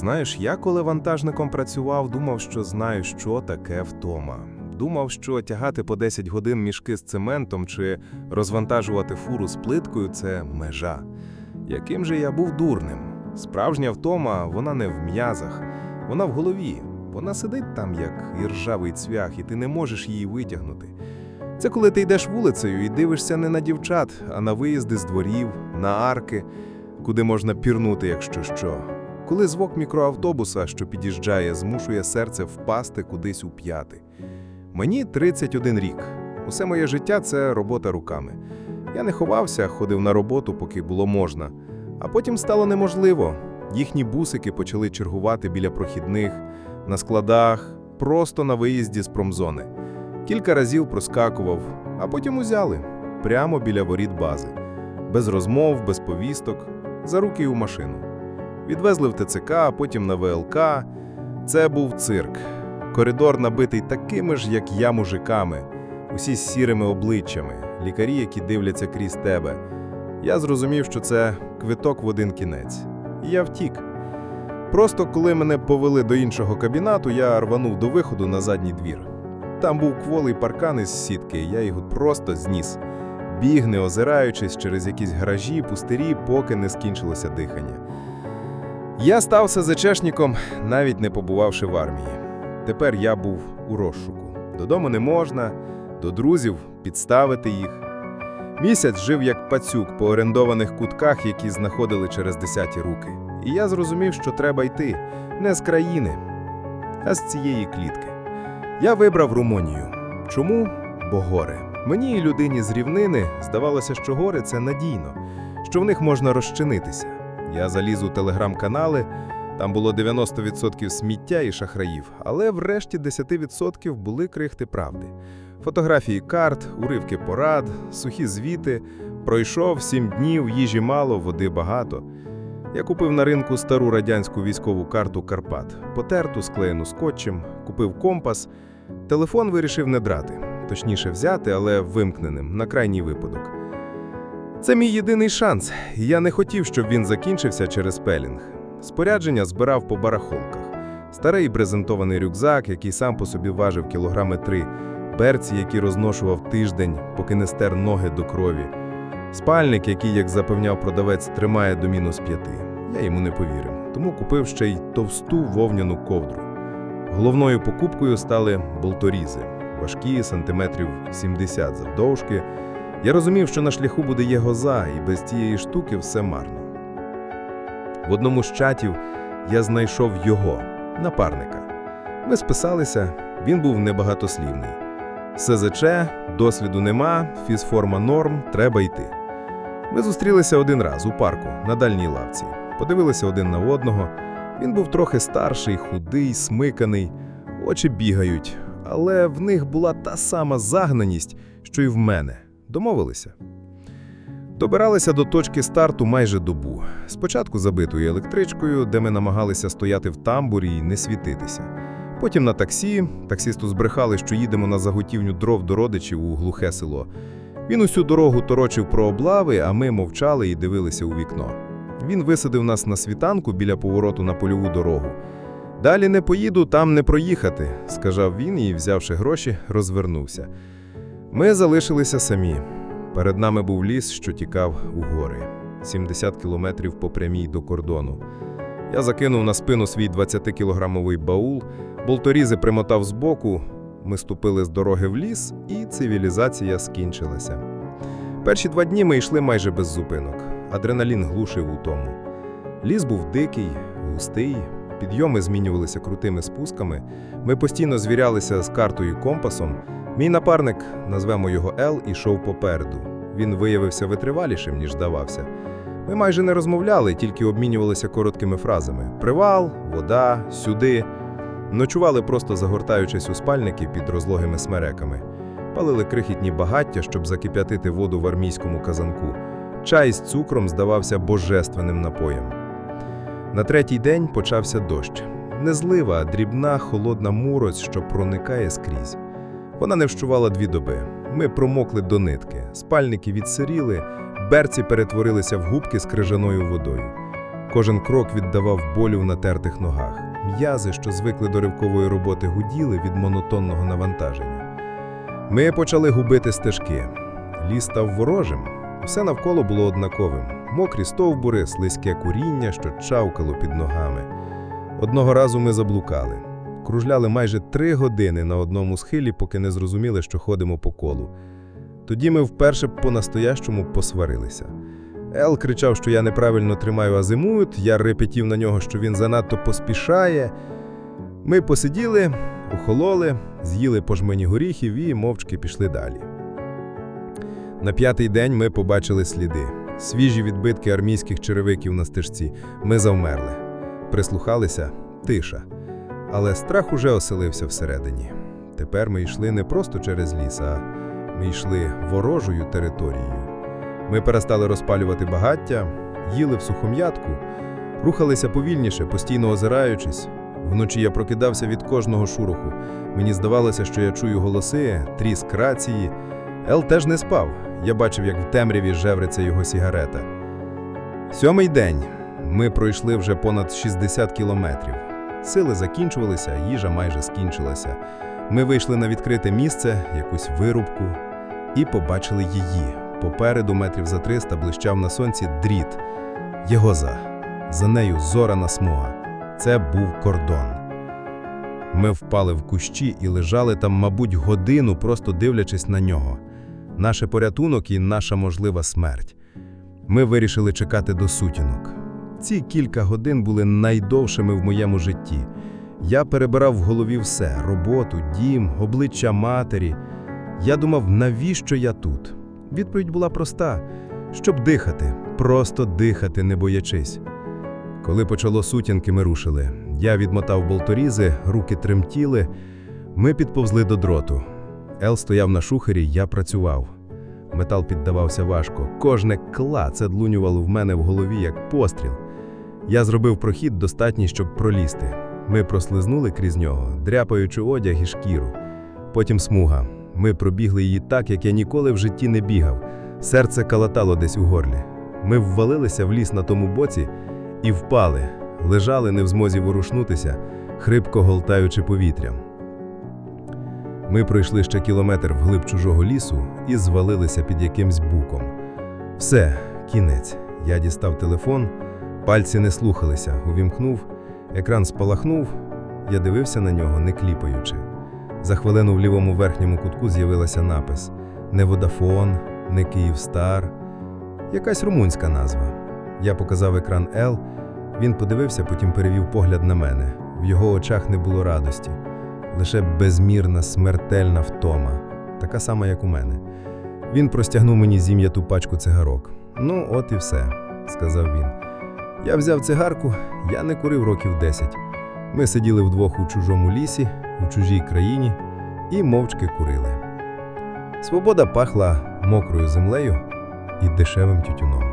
Знаєш, я коли вантажником працював, думав, що знаю, що таке втома. Думав, що тягати по 10 годин мішки з цементом чи розвантажувати фуру з плиткою це межа. Яким же я був дурним? Справжня втома, вона не в м'язах, вона в голові. Вона сидить там, як іржавий цвях, і ти не можеш її витягнути. Це коли ти йдеш вулицею і дивишся не на дівчат, а на виїзди з дворів, на арки, куди можна пірнути, якщо що. Коли звук мікроавтобуса, що під'їжджає, змушує серце впасти кудись у п'яти. Мені 31 рік. Усе моє життя це робота руками. Я не ховався, ходив на роботу, поки було можна. А потім стало неможливо. Їхні бусики почали чергувати біля прохідних, на складах, просто на виїзді з промзони. Кілька разів проскакував, а потім узяли прямо біля воріт бази. Без розмов, без повісток, за руки у машину. Відвезли в ТЦК, потім на ВЛК. Це був цирк. Коридор набитий такими ж, як я, мужиками, усі з сірими обличчями, лікарі, які дивляться крізь тебе. Я зрозумів, що це квиток в один кінець. І я втік. Просто коли мене повели до іншого кабінету, я рванув до виходу на задній двір. Там був кволий паркан із сітки, я його просто зніс. Біг, не озираючись через якісь гаражі, пустирі, поки не скінчилося дихання. Я став СЗЧшником, навіть не побувавши в армії. Тепер я був у розшуку. Додому не можна, до друзів підставити їх. Місяць жив як пацюк по орендованих кутках, які знаходили через десяті руки. І я зрозумів, що треба йти не з країни, а з цієї клітки. Я вибрав Румунію. Чому? Бо гори. Мені і людині з рівнини здавалося, що гори це надійно, що в них можна розчинитися. Я заліз у телеграм-канали, там було 90% сміття і шахраїв, але врешті 10% були крихти правди. Фотографії карт, уривки порад, сухі звіти. Пройшов сім днів, їжі мало, води багато. Я купив на ринку стару радянську військову карту Карпат, потерту, склеєну скотчем, купив компас. Телефон вирішив не драти, точніше взяти, але вимкненим, на крайній випадок. Це мій єдиний шанс, я не хотів, щоб він закінчився через пелінг. Спорядження збирав по барахолках. Старий брезентований рюкзак, який сам по собі важив кілограми три, берці, які розношував тиждень, поки не стер ноги до крові. Спальник, який, як запевняв продавець, тримає до мінус п'яти. Я йому не повірив, тому купив ще й товсту вовняну ковдру. Головною покупкою стали болторізи, важкі сантиметрів 70 завдовжки. Я розумів, що на шляху буде єгоза, і без цієї штуки все марно. В одному з чатів я знайшов його, напарника. Ми списалися, він був небагатослівний. СЗЧ, досвіду нема, фізформа норм, треба йти. Ми зустрілися один раз у парку на дальній лавці, подивилися один на одного. Він був трохи старший, худий, смиканий, очі бігають, але в них була та сама загнаність, що й в мене. Домовилися. Добиралися до точки старту майже добу. Спочатку забитою електричкою, де ми намагалися стояти в тамбурі і не світитися. Потім на таксі. Таксісту збрехали, що їдемо на заготівню дров до родичів у глухе село. Він усю дорогу торочив про облави, а ми мовчали і дивилися у вікно. Він висадив нас на світанку біля повороту на польову дорогу. Далі не поїду, там не проїхати, сказав він і, взявши гроші, розвернувся. Ми залишилися самі. Перед нами був ліс, що тікав у гори. 70 кілометрів по прямій до кордону. Я закинув на спину свій 20-кілограмовий баул, болторізи примотав збоку. Ми ступили з дороги в ліс, і цивілізація скінчилася. Перші два дні ми йшли майже без зупинок. Адреналін глушив у тому. Ліс був дикий, густий, підйоми змінювалися крутими спусками. Ми постійно звірялися з картою і компасом. Мій напарник, назвемо його Ел, ішов попереду. Він виявився витривалішим, ніж здавався. Ми майже не розмовляли, тільки обмінювалися короткими фразами: привал, вода, сюди. Ночували просто загортаючись у спальники під розлогими смереками. Палили крихітні багаття, щоб закип'ятити воду в армійському казанку. Чай з цукром здавався божественним напоєм. На третій день почався дощ. Не злива, а дрібна, холодна мороз, що проникає скрізь. Вона не вщувала дві доби. Ми промокли до нитки, спальники відсиріли, берці перетворилися в губки з крижаною водою. Кожен крок віддавав болю в натертих ногах. М'язи, що звикли до ривкової роботи, гуділи від монотонного навантаження. Ми почали губити стежки. Ліс став ворожим. Все навколо було однаковим: мокрі стовбури, слизьке куріння, що чавкало під ногами. Одного разу ми заблукали. Кружляли майже три години на одному схилі, поки не зрозуміли, що ходимо по колу. Тоді ми вперше по-настоящому посварилися. Ел кричав, що я неправильно тримаю азимут, я репетів на нього, що він занадто поспішає. Ми посиділи, охололи, з'їли по жмені горіхів і мовчки пішли далі. На п'ятий день ми побачили сліди. Свіжі відбитки армійських черевиків на стежці. Ми завмерли. Прислухалися тиша. Але страх уже оселився всередині. Тепер ми йшли не просто через ліс, а ми йшли ворожою територією. Ми перестали розпалювати багаття, їли в сухом'ятку, рухалися повільніше, постійно озираючись. Вночі я прокидався від кожного шуроху. Мені здавалося, що я чую голоси, тріск рації. Ел теж не спав. Я бачив, як в темряві жевриться його сігарета. Сьомий день. Ми пройшли вже понад 60 кілометрів. Сили закінчувалися, їжа майже скінчилася. Ми вийшли на відкрите місце, якусь вирубку, і побачили її. Попереду метрів за 300 блищав на сонці дріт. Єгоза. За нею зорана смуга. Це був кордон. Ми впали в кущі і лежали там, мабуть, годину, просто дивлячись на нього. Наше порятунок і наша можлива смерть. Ми вирішили чекати до сутінок. Ці кілька годин були найдовшими в моєму житті. Я перебирав в голові все: роботу, дім, обличчя матері. Я думав, навіщо я тут? Відповідь була проста: щоб дихати, просто дихати, не боячись. Коли почало сутінки, ми рушили. Я відмотав болторізи, руки тремтіли. Ми підповзли до дроту. Ел стояв на шухері, я працював. Метал піддавався важко. Кожне кла це длунювало в мене в голові, як постріл. Я зробив прохід достатній, щоб пролізти. Ми прослизнули крізь нього, дряпаючи одяг і шкіру. Потім смуга. Ми пробігли її так, як я ніколи в житті не бігав. Серце калатало десь у горлі. Ми ввалилися в ліс на тому боці і впали, лежали не в змозі ворушнутися, хрипко голтаючи повітрям. Ми пройшли ще кілометр вглиб чужого лісу і звалилися під якимсь буком. Все, кінець. Я дістав телефон, пальці не слухалися, увімкнув, екран спалахнув. Я дивився на нього, не кліпаючи. За хвилину в лівому верхньому кутку з'явилася напис: не Водафон, не Київстар, якась румунська назва. Я показав екран Л. Він подивився, потім перевів погляд на мене. В його очах не було радості, лише безмірна смертельна втома, така сама, як у мене. Він простягнув мені зім'яту пачку цигарок. Ну, от і все, сказав він. Я взяв цигарку, я не курив років десять. Ми сиділи вдвох у чужому лісі, у чужій країні і мовчки курили. Свобода пахла мокрою землею і дешевим тютюном.